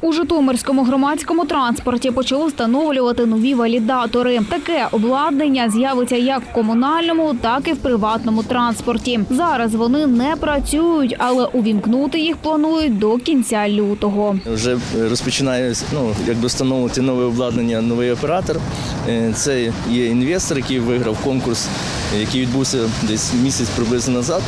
У Житомирському громадському транспорті почали встановлювати нові валідатори. Таке обладнання з'явиться як в комунальному, так і в приватному транспорті. Зараз вони не працюють, але увімкнути їх планують до кінця лютого. Вже розпочинає ну, якби встановлювати нове обладнання, новий оператор. Е, Це є інвестор, який виграв конкурс, який відбувся десь місяць приблизно назад.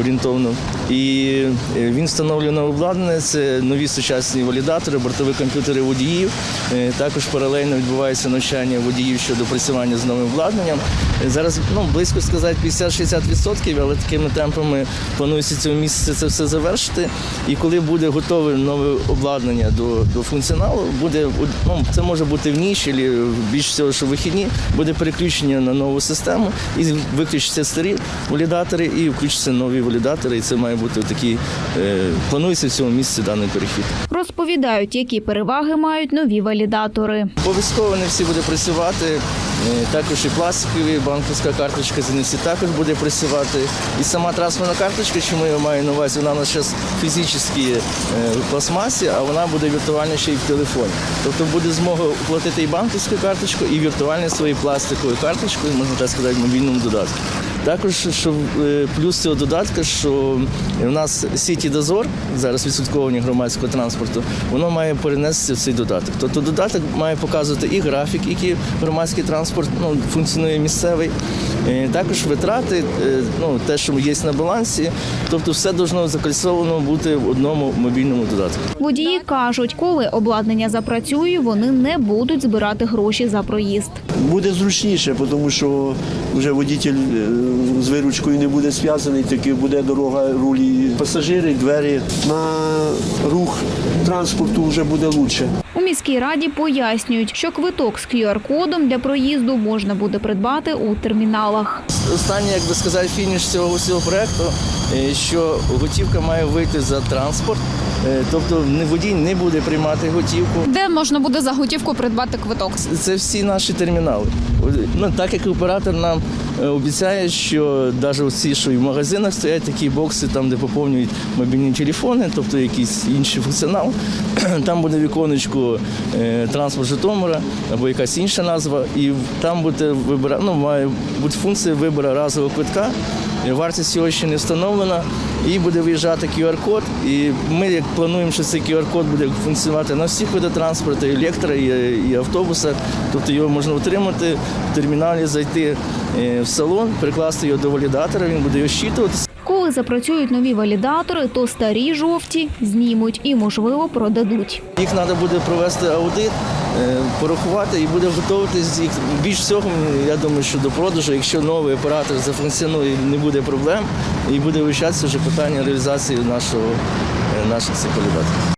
Орієнтовно, і е, він встановлює обладнання. Це нові сучасні валідатори, бортові комп'ютери водіїв. Е, Також паралельно відбувається навчання водіїв щодо працювання з новим обладнанням. Е, Зараз ну близько сказати 50-60%, але такими темпами планується цього місяця це все завершити. І коли буде готове нове обладнання до, до функціоналу, буде ну, це може бути в ніч, або більш всього, що вихідні, буде переключення на нову систему і виключаться старі валідатори і включаться нові валідатори. І це має бути такий, е, планується в цьому місяці даний перехід. Розповідають, які переваги мають нові валідатори. Обов'язково не всі буде працювати. Е, Також і пластикові банківська карточка з NFC також буде працювати. І сама трансферна карточка, чому я маю на увазі, вона у нас зараз фізичні е, в пластмасі, а вона буде віртуально ще й в телефоні. Тобто буде змога оплатити і банківську карточку, і віртуальну свою пластиковою карточкою, можна так сказати, в мобільному додатку. Також що е, плюс цього додатка, що в нас сіті дозор зараз відслідковування громадського транспорту, воно має перенестися в цей додаток. Тобто додаток має показувати і графік, який громадський транспорт ну, функціонує місцевий, також витрати, е, ну те, що є на балансі. Тобто, все должно закольцовано бути в одному мобільному додатку. Водії кажуть, коли обладнання запрацює, вони не будуть збирати гроші за проїзд. Буде зручніше, тому що вже водитель е, з виручкою не буде зв'язаний, таки буде дорога рулі пасажири, двері. На рух транспорту вже буде краще. У міській раді пояснюють, що квиток з QR-кодом для проїзду можна буде придбати у терміналах. Останній, як би сказати, фініш цього усього проекту, е, що готівка має вийти за транспорт, е, тобто не- водій не буде приймати готівку. Де можна буде за готівку придбати квиток? Це всі наші термінали. Ну так як оператор нам обіцяє, що навіть усі, що і в магазинах стоять такі бокси, там де поповнюють мобільні телефони, тобто якийсь інший функціонал. Там буде віконечко е, транспорт Житомира або якась інша назва, і там буде вибира, ну, має бути функція вибору разового квитка. Вартість його ще не встановлена, і буде виїжджати QR-код. І ми як плануємо, що цей QR-код буде функціонувати на всіх видах транспорту, і електро, і, і автобусах. Тобто його можна отримати в терміналі, зайти е, в салон, прикласти його до валідатора, він буде його щитувати. Запрацюють нові валідатори, то старі жовті знімуть і, можливо, продадуть. Їх треба буде провести аудит, е, порахувати і буде готуватись їх більш всього. Я думаю, що до продажу, якщо новий оператор зафункціонує, не буде проблем, і буде вивчатися вже питання реалізації нашого е, наших цих валідаторів.